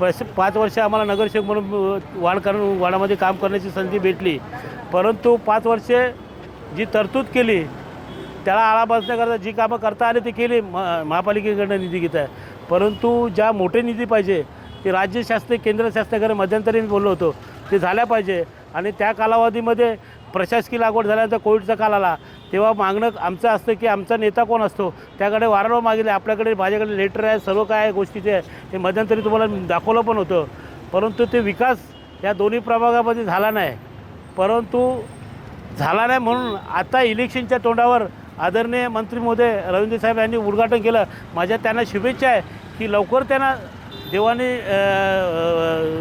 पस पाच वर्ष आम्हाला नगरसेवक म्हणून वाढ करून वाडामध्ये काम करण्याची संधी भेटली. परंतु पाच वर्षे जी तरतूद केली त्याला आळा बसण्याकरता जी कामं करता आली ती केली महा महापालिकेकडनं निधी घेत. आहे परंतु ज्या मोठे निधी पाहिजे ते राज्य शास्त्रीय केंद्र शासनाकडे मध्यंतरी मी बोललो होतो ते झाल्या पाहिजे. आणि त्या कालावधीमध्ये प्रशासकीय लागवड झाल्यानंतर कोविडचा काल आला. तेव्हा मागणं आमचं असतं की आमचा नेता कोण असतो? त्याकडे वारंवार मागितले. आपल्याकडे माझ्याकडे लेटर आहे सर्व काय आहे गोष्टीचे आहे. ते मध्यंतरी तुम्हाला दाखवलं पण होतं. परंतु ते विकास या दोन्ही प्रभागामध्ये झाला नाही. परंतु झाला नाही म्हणून आता इलेक्शनच्या तोंडावर आदरणीय मंत्री महोदय रवींद्र साहेब यांनी उद्घाटन केलं. माझ्या त्यांना शुभेच्छा आहे की लवकर त्यांना देवाने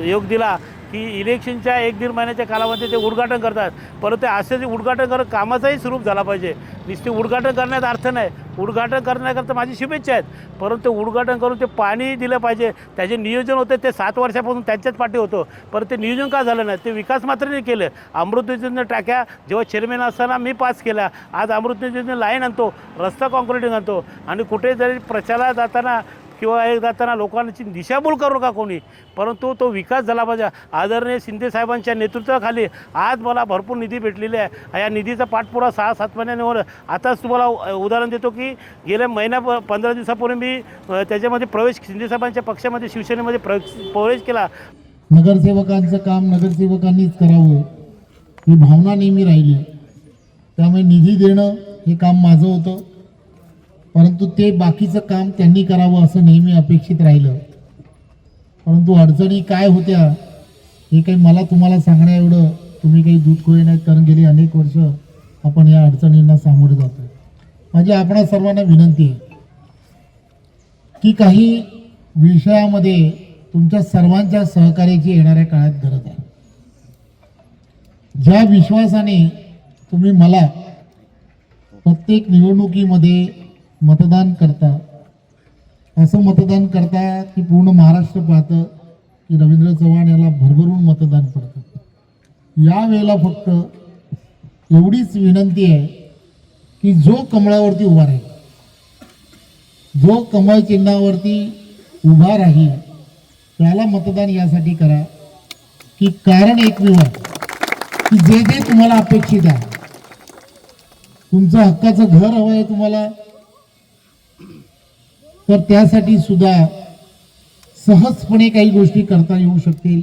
योग दिला. की इलेक्शनच्या एक दीड महिन्याच्या कालावधीत ते उद्घाटन करतात. परंतु ते असं जे उद्घाटन करत कामाचाही स्वरूप झाला पाहिजे. नुसते उद्घाटन करण्यात अर्थ नाही. उद्घाटन करण्याकरता माझी शुभेच्छा आहेत. परंतु उद्घाटन करून ते पाणी दिलं पाहिजे. त्याचे नियोजन होते ते सात वर्षापासून त्यांच्याच पाठी होतं. परंतु ते नियोजन का झालं नाही? ते विकास मात्र नाही केलं. अमृत योजना टाक्या जेव्हा चेअरमॅन असताना मी पास केल्या आज अमृत योजना लाईन आणतो रस्ता कॉन्क्रिटिंग आणतो. आणि कुठे जरी प्रचाराला जाताना किंवा एक जाताना लोकांची दिशाभूल करू का कोणी. परंतु तो विकास झाला पाहिजे. आदरणीय शिंदे साहेबांच्या नेतृत्वाखाली आज मला भरपूर निधी भेटलेली आहे. या निधीचा पाठपुरा सहा सात महिन्याने होणं आताच तुम्हाला उ- उदाहरण देतो की गेल्या महिन्या प- पंधरा दिवसापूर्वी मी त्याच्यामध्ये प्रवेश शिंदे साहेबांच्या पक्षामध्ये शिवसेनेमध्ये प्रवेश प्रवेश केला. नगरसेवकांचं काम नगरसेवकांनीच करावं. ही भावना नेहमी राहिली. त्यामुळे निधी देणं हे काम माझं होतं. परंतु ते बाकीचं काम त्यांनी करावं असं नेहमी अपेक्षित राहिलं. परंतु अडचणी काय होत्या हे काही मला तुम्हाला सांगण्या एवढं तुम्ही काही दूध खोये नाहीत कारण गेली अनेक वर्ष आपण या अडचणींना सामोरे जातो माझी आपणा सर्वांना विनंती आहे की काही विषयामध्ये तुमच्या सर्वांच्या सहकार्याची येणाऱ्या काळात गरज आहे. ज्या विश्वासाने तुम्ही मला प्रत्येक निवडणुकीमध्ये मतदान करता. असं मतदान करता की पूर्ण महाराष्ट्र पाहतं की रवींद्र चव्हाण याला भरभरून मतदान पडतं. या वेळेला फक्त एवढीच विनंती आहे की जो कमळावरती उभा राहील जो कमळ चिन्हावरती उभा राहील त्याला मतदान यासाठी करा. की कारण एकमेव की जे जे तुम्हाला अपेक्षित आहे तुमचं हक्काचं घर हवं आहे तुम्हाला तर त्यासाठी सुद्धा सहजपणे काही गोष्टी करता येऊ शकतील.